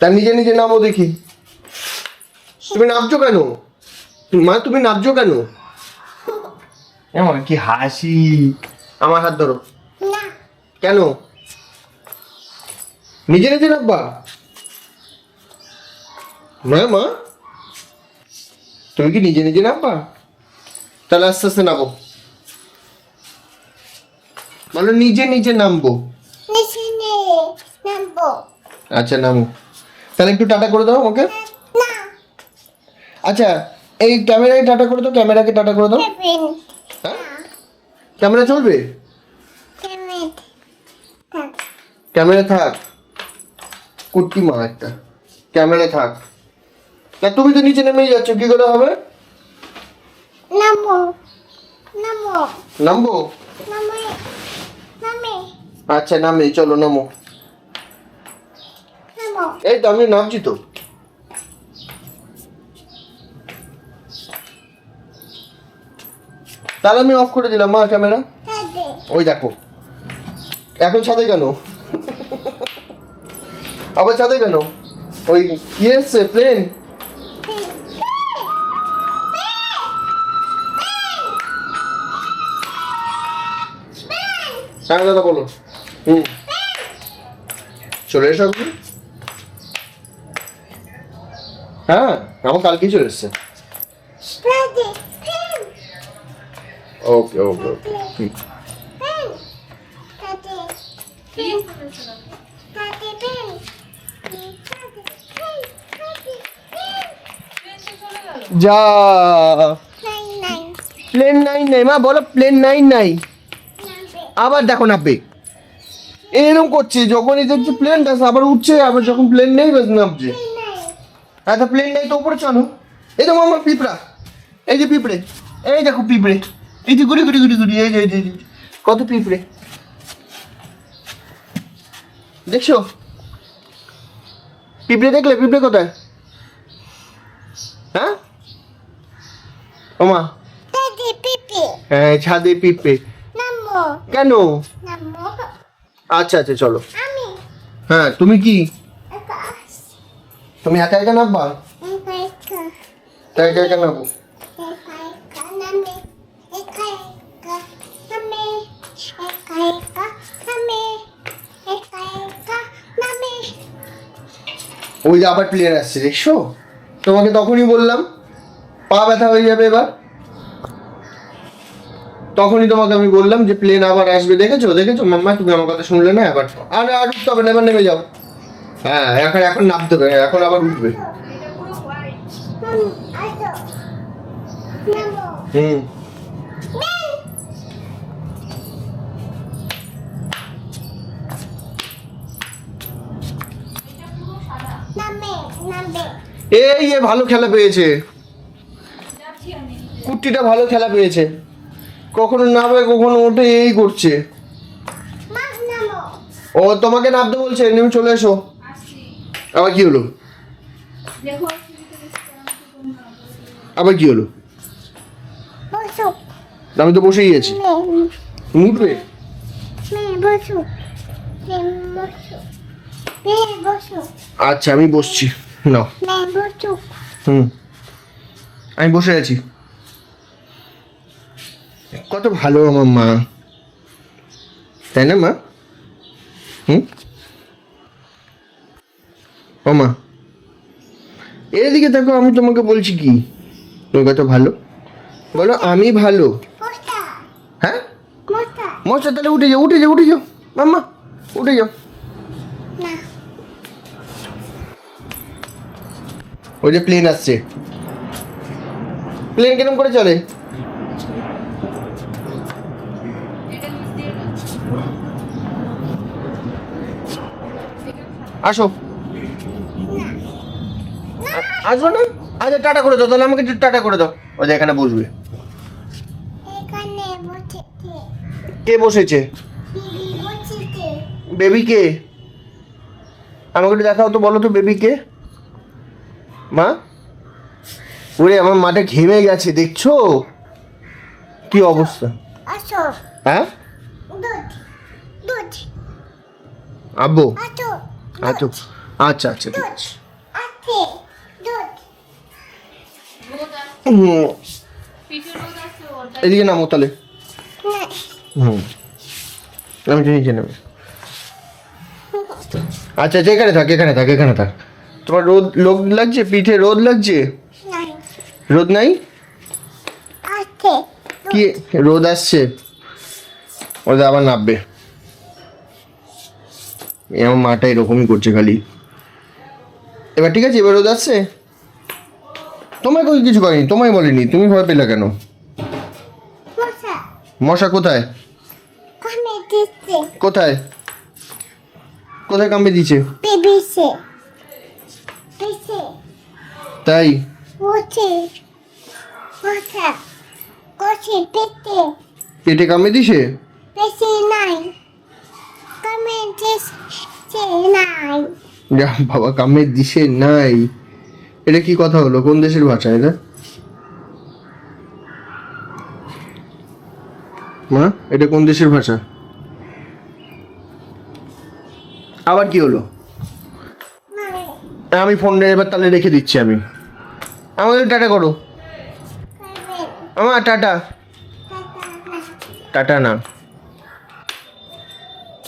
তা নিজে নিজে নামো দেখি। তুমি নামছো কেন? মা তুমি নামছো কেন? আমার কি হাসি। আমার হাত ধরো। কেন? নিজে নিজে নামবা। না মা। তুমি কি নিজে নিজে নামবা? তাহলে আস্তে আস্তে নামো। বলো নিজে নিজে নামবো। নিচে নামবো। আচ্ছা নামো। তাহলে একটু টাটা করে দাও না। আচ্ছা এই ক্যামেরায় টাটা করে দাও ক্যামেরাকে টাটা করে দাও। হ্যাঁ? ক্যামেরা চলবে? ক্যামেরা থাক। কুটকি মা একটা। ক্যামেরা থাক। তা তুমি তো নিচে নেমেই যাচ্ছ কি করে হবে? নামবো। নামবো। নামবো? নামে। নামে। আচ্ছা নামে চলো নামো। এই তো, আমি নামছি তো। তাহলে আমি অফ করে দিলাম, মা, ক্যামেরা। ওই দেখো। এখন ছাদে কেন? আবার ছাদে কেন? ওই কি এসছে? প্লেন হ্যাঁ দাদা, বলো। হুম। চলে এসো হ্যাঁ আমার কালকেই চলে এসছে। ওকে ওকে ওকে যা। প্লেন নাই নাই, মা, বলো প্লেন নাই নাই। আবার দেখো নামবে এরকম করছে, যখনই দেখছে প্লেনটা আবার উঠছে, আবার যখন প্লেন নেই ব্যাস নামছে হ্যাঁ তা প্লেন নেই তো উপরে চলো। এই দেখো আমার পিঁপড়া। এই যে পিঁপড়ে এই দেখো পিঁপড়ে। এই যে গুড়ি গুড়ি গুড়ি গুড়ি এই যে এই যে, কত পিঁপড়ে। দেখছ? পিঁপড়ে দেখলে পিঁপড়ে কোথায়? হ্যাঁ? ওমা হ্যাঁ ছাদে পিঁপড়ে। কেন? আচ্ছা আচ্ছা চলো। হ্যাঁ তুমি কি? তুমি একা একা নামবা একা একা নামবো ওই যে আবার প্লেয়ার আসছে, দেখছ? তোমাকে তখনই বললাম, পা ব্যথা হয়ে যাবে এবার। তখনই তোমাকে আমি বললাম যে প্লেন আবার আসবে, দেখেছ? দেখেছ? মাম্মা, তুমি আমার কথা শুনলে না এবার? আর আর উঠতে হবে না, এবার নেমে যাও। হ্যাঁ এখন এখন নামতে হবে, এখন আবার উঠবে। হুম। এই এ ভালো খেলা পেয়েছে। কুট্টিটা ভালো খেলা পেয়েছে। কখনো নামে, কখনো ওঠে এই করছে। ও তোমাকে নামতে বলছে নেমে চলে এসো। আবার কি হলো আবার কি হলো আমি তো বসেই আছি। উঠবে আচ্ছা আমি বসছি। না হুম। আমি বসে আছি। কত ভালো আমার মা। তাই না মা? হুম? ও মা এদিকে দেখো আমি তোমাকে বলছি কি? তুমি কত ভালো। বলো আমি ভালো। হ্যাঁ? মশা তাহলে উঠে যাও উঠে যাও উঠে যাও। মাম্মা উঠে যাও। ওই যে প্লেন আসছে। প্লেন কিরম করে চলে? আসো। আসব না? আচ্ছা টাটা করে দাও তাহলে আমাকে একটু টাটা করে দাও। ওই যে এখানে বসবে। কে বসেছে? বেবি কে? আমাকে একটু দেখাও তো বলো তো বেবি কে? মা? ওরে আমার মাঠে ঘেমে গেছে দেখছ? কি অবস্থা? হ্যাঁ? আব্বু? আচ্ছা আচ্ছা আচ্ছা ঠিক আছে আছে দুধ রোদ আসছে হুম, পিঠে রোদ আসছে ওটা এদিকে নামো তাহলে। হুম। আমি তো নিচে নেবে। আচ্ছা আচ্ছা এখানে থাক এখানে থাক এখানে থাক। তোমার রোদ লোক লাগছে? পিঠে রোদ লাগছে? রোদ নাই? কি? রোদ আসছে? ওদের আবার নামবে। এ আমার মাটা এরকমই করছে খালি। এবার ঠিক আছে এবার রোদ আসছে? তোমায় কই কিছু করেনি তোমায় বলেনি তুমি ভয় পেলে কেন? মশা। কোথায়? কোথায়? কোথায় কামড়ে বেছে তাই? পেটে কামড়ে দিছে বাবা কামড়ে দিছে নাই। এটা কি কথা হলো? কোন দেশের ভাষা এটা? মা এটা কোন দেশের ভাষা? আবার কি হলো? আমি ফোনটা এবার তাহলে রেখে দিচ্ছি আমি। আমাদের টাটা করো। আমার টাটা। টাটা না।